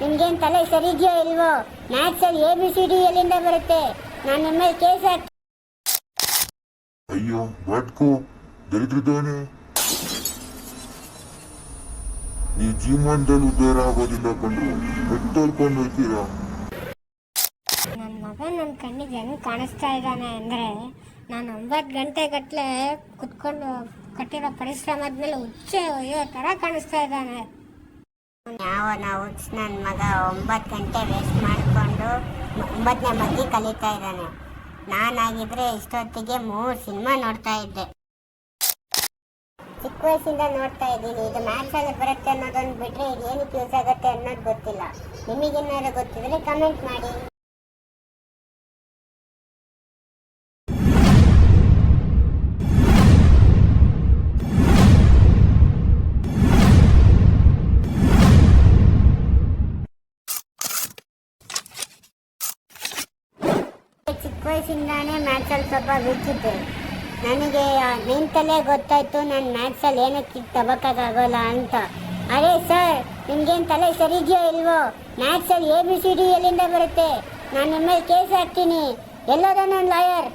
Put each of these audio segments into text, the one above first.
ನಿಮ್ಗೇನ್ ತಲೆ ಸರಿದ್ಯೋ ಇಲ್ವೋ? ಮ್ಯಾಥ್ಸ್ ಅಲ್ಲಿ ಎ ಬಿ ಸಿ ಡಿ ಎಲ್ಲಿಂದ ಬರುತ್ತೆ? ನಾನು ನಿಮ್ಮ ಮೇಲೆ ಕೇಸ್ ಹಾಕಿ ಅಯ್ಯೋ ಬಾಟ್ಕೋ ದರಿದ್ರಿದ್ದಾನೆ ನೀ ಜೀವನದಲ್ಲಿ ಉದ್ಧಾರ ಆಗೋದಿಲ್ಲ ಕಂಡು ಬೆಟ್ಟಲ್ಕೊಂಡು ಹೋಗ್ತೀರಾ? ನನ್ನ ಮಗ ನನ್ನ ಕಣ್ಣಿಗೆ ಹೆಂಗ್ ಕಾಣಿಸ್ತಾ ಇದ್ದಾನೆ ಅಂದ್ರೆ ನಾನು ಒಂಬತ್ತು ಗಂಟೆ ಗಟ್ಟಲೆ ಕುತ್ಕೊಂಡು ಕಟ್ಟಿರೋ ಪರಿಶ್ರಮದ ಮೇಲೆ ಹುಚ್ಚೆ ಒಯ್ಯೋ ತರ ಕಾಣಿಸ್ತಾ ಇದ್ದಾನೆ. ಯಾವ ನಾವು ನನ್ನ ಮಗ ಒಂಬತ್ತು ಗಂಟೆ ವೇಸ್ಟ್ ಮಾಡಿಕೊಂಡು ಒಂಬತ್ತನೇ ಮಗಿ ಕಲಿತಾ ಇದ್ದಾನೆ. ನಾನಾಗಿದ್ರೆ ಇಷ್ಟೊತ್ತಿಗೆ ಮೂರು ಸಿನಿಮಾ ನೋಡ್ತಾ ಇದ್ದೆ. ಚಿಕ್ಕ ವಯಸ್ಸಿಂದ ನೋಡ್ತಾ ಇದ್ದೀನಿ. ಇದು ಮ್ಯಾಥ್ಸ್ ಅಲ್ಲಿ ಬರುತ್ತೆ ಅನ್ನೋದೊಂದು ಬಿಟ್ರೆ ಇದು ಏನಕ್ಕೆ ಯೂಸ್ ಆಗುತ್ತೆ ಅನ್ನೋದು ಗೊತ್ತಿಲ್ಲ. ನಿಮಗೇನಾದ್ರು ಗೊತ್ತಿದ್ರೆ ಕಮೆಂಟ್ ಮಾಡಿ. ವಯಸ್ಸಿಂದಾನೇ ಮ್ಯಾಥ್ಸಲ್ಲಿ ಸ್ವಲ್ಪ ಬಿಚ್ಚಿದ್ದೆ ನನಗೆ ನಿಂತಲೇ ಗೊತ್ತಾಯ್ತು, ನಾನು ಮ್ಯಾಥ್ಸಲ್ಲಿ ಏನಕ್ಕೆ ತಗೋಕ್ಕಾಗಲ್ಲ ಅಂತ. ಅರೆ ಸರ್ ನಿಮ್ಗೇನು ತಲೆ ಸರಿಯೋ ಇಲ್ವೋ? ಮ್ಯಾಥ್ಸಲ್ಲಿ ಎ ಬಿ ಸಿ ಡಿ ಎಲ್ಲಿಂದ ಬರುತ್ತೆ? ನಾನು ನಿಮ್ಮ ಮೇಲೆ ಕೇಸ್ ಹಾಕ್ತೀನಿ. ಎಲ್ಲೋದ ನನ್ನ ಲಾಯರ್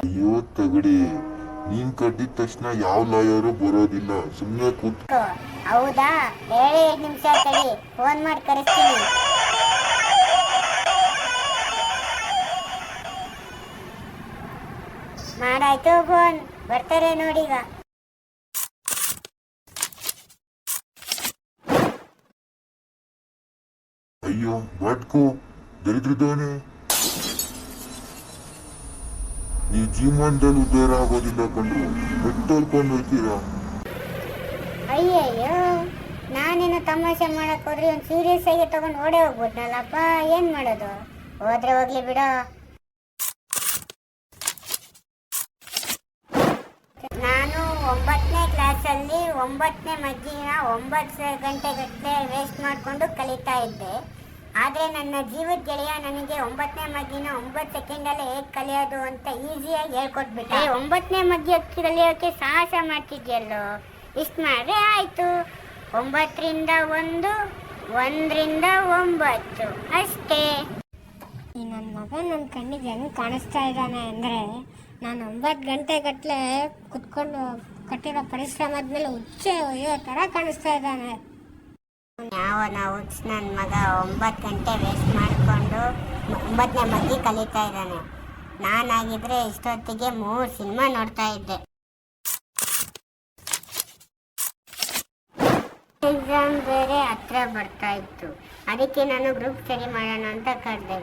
ಅಯ್ಯೋ, ತಗಡಿ. ನೀನ್ ಕಟ್ಟಿದ ತಕ್ಷಣ ಯಾವ ಲಾಯರು ಬರೋದಿಲ್ಲ. ಸುಮ್ಮನೆ ಕೂತ್ ಹೌದಾ? ಹೇಳಿ ಎರಡು ನಿಮಿಷ ತಡಿ ಫೋನ್ ಮಾಡಿ ಕರೆಸ್ತೀನಿ. ಮಾಡಾಯ್ತು ಫೋನ್ ಬರ್ತಾರೆ ನೋಡೀಗ ಅಯ್ಯೋ ಬಾಟ್ಕೋ ದರಿದ್ರದವನೇ ನೀ ಜೀವನದಲ್ಲಿ ಉದ್ದಾರ ಆಗೋದಿಲ್ಲ ಕಂಡು ಬೆಟ್ಟಲ್ಕೊಂಡು ಹೋಗ್ತೀರಾ ಅಯ್ಯಯ್ಯೋ ನಾನೇನು ತಮಾಷೆ ಮಾಡಕ್ ಹೋದ್ರೆ ಒಂದು ಸೀರಿಯಸ್ ಆಗಿ ತಗೊಂಡು ಓಡೇ ಹೋಗ್ಬಿಟ್ನಲ್ಲಪ್ಪ, ಏನ್ ಮಾಡೋದು? ಹೋದ್ರೆ ಹೋಗ್ಲಿ ಬಿಡೋ. ನಾನು ಒಂಬತ್ತನೇ ಕ್ಲಾಸಲ್ಲಿ ಒಂಬತ್ತನೇ ಮಧ್ಯಾಹ್ನ ಒಂಬತ್ತು ಗಂಟೆ ಗಟ್ಟಲೆ ವೇಸ್ಟ್ ಮಾಡಿಕೊಂಡು ಕಲಿತಾ ಇದ್ದೆ. ಆದರೆ ನನ್ನ ಜೀವದ ಗೆಳೆಯ ನನಗೆ ಒಂಬತ್ತನೇ ಮಗ್ಗಿನ ಒಂಬತ್ತು ಸೆಕೆಂಡಲ್ಲೇ ಹೇಗೆ ಕಲಿಯೋದು ಅಂತ ಈಸಿಯಾಗಿ ಹೇಳ್ಕೊಟ್ಬಿಟ್ಟೆ. ಒಂಬತ್ತನೇ ಮಗ್ಗಿ ಕಲಿಯೋಕ್ಕೆ ಸಾಹಸ ಮಾಡ್ತಿದ್ಯಲ್ಲೋ? ಇಷ್ಟು ಮಾಡಿದ್ರೆ ಆಯಿತು. ಒಂಬತ್ತರಿಂದ ಒಂದು, ಒಂದರಿಂದ ಒಂಬತ್ತು. ಅಷ್ಟೇ. ನನ್ನ ಮಗ ನನ್ನ ಕಣ್ಣಿಗೆ ಹೆಂಗೆ ಕಾಣಿಸ್ತಾ ಇದ್ದಾನೆ ಅಂದರೆ ನಾನು ಒಂಬತ್ತು ಗಂಟೆ ಗಟ್ಟಲೆ ಕುತ್ಕೊಂಡು ಕಟ್ಟಿರೋ ಪರಿಶ್ರಮದ ಮೇಲೆ ಹುಚ್ಚೆ ಒಯ್ಯೋ ಥರ ಕಾಣಿಸ್ತಾ ಇದ್ದಾನೆ. ಯಾವ ನಾವು ನನ್ನ ಮಗ ಒಂಬತ್ತು ಗಂಟೆ ವೇಸ್ಟ್ ಮಾಡಿಕೊಂಡು ಒಂಬತ್ತನೇ ಬಗ್ಗೆ ಕಲಿತಾ ಇದ್ದಾನೆ. ನಾನಾಗಿದ್ರೆ ಇಷ್ಟೊತ್ತಿಗೆ ಮೂರು ಸಿನಿಮಾ ನೋಡ್ತಾ ಇದ್ದೆ. ಎಕ್ಸಾಮ್ ಬೇರೆ ಹತ್ರ ಬರ್ತಾ ಇತ್ತು. ಅದಕ್ಕೆ ನಾನು ಗ್ರೂಪ್ ಸ್ಟಡಿ ಮಾಡೋಣ ಅಂತ ಕರೆದೆ.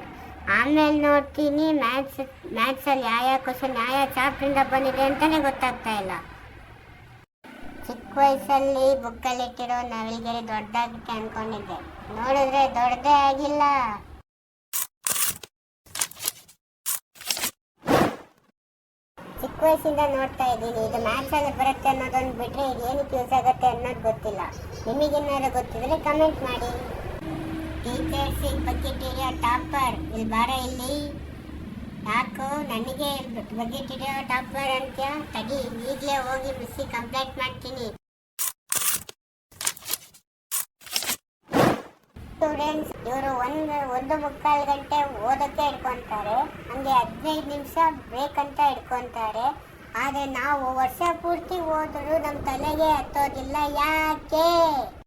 ಆಮೇಲೆ ನೋಡ್ತೀನಿ ಮ್ಯಾಥ್ಸ್ ಮ್ಯಾಥ್ಸಲ್ಲಿ ಯಾವ ಯಾವ ಕ್ವಶನ್ ಯಾವ ಯಾವ ಚಾಪ್ಟ್ರಿಂದ ಬಂದಿದೆ ಅಂತಲೇ ಗೊತ್ತಾಗ್ತಾ ಇಲ್ಲ. ಚಿಕ್ಕ ವಯಸ್ಸಲ್ಲಿ ಬುಕ್ಕಲ್ಲಿಟ್ಟಿರೋ ನವಿಲ್ಗೆರೆ ದೊಡ್ಡದಾಗುತ್ತೆ ಅನ್ಕೊಂಡಿದ್ದೆ. ನೋಡಿದ್ರೆ ದೊಡ್ಡದೇ ಆಗಿಲ್ಲ. ಚಿಕ್ಕ ವಯಸ್ಸಿಂದ ನೋಡ್ತಾ ಇದ್ದೀನಿ. ಇದು ಮ್ಯಾಥ್ಸಲ್ಲಿ ಬರುತ್ತೆ ಅನ್ನೋದೊಂದು ಬಿಟ್ರೆ ಇದು ಏನಕ್ಕೆ ಯೂಸ್ ಆಗುತ್ತೆ ಅನ್ನೋದು ಗೊತ್ತಿಲ್ಲ. ನಿಮಗೇನಾದ್ರು ಗೊತ್ತಿದ್ರೆ ಕಮೆಂಟ್ ಮಾಡಿ. ಟೀಚರ್ಸ್ ಬಕೆಟ್ ಹಿಡಿಯೋ ಟಾಪರ್ ಇಲ್ಲಿ ಬಾರ ಇಲ್ಲಿ. ಯಾಕೋ ನನಗೆ ಬಕೆಟ್ ಹಿಡಿಯೋ ಟಾಪರ್ ಅಂತ ತಡಿ, ಈಗಲೇ ಹೋಗಿ ಬಿಸಿ ಕಂಪ್ಲೇಂಟ್ ಮಾಡ್ತೀನಿ. ಸ್ಟೂಡೆಂಟ್ಸ್ ಇವರು ಒಂದು ಒಂದು ಮುಕ್ಕಾಲು ಗಂಟೆ ಓದಕ್ಕೆ ಇಟ್ಕೊಂತಾರೆ ಹಂಗೆ ಹದಿನೈದು ನಿಮಿಷ ಬ್ರೇಕ್ ಅಂತ ಇಟ್ಕೊಂತಾರೆ ಆದರೆ ನಾವು ವರ್ಷ ಪೂರ್ತಿ ಓದಿದ್ರು ನಮ್ಮ ತಲೆಗೆ ಹತ್ತೋದಿಲ್ಲ. ಯಾಕೆ?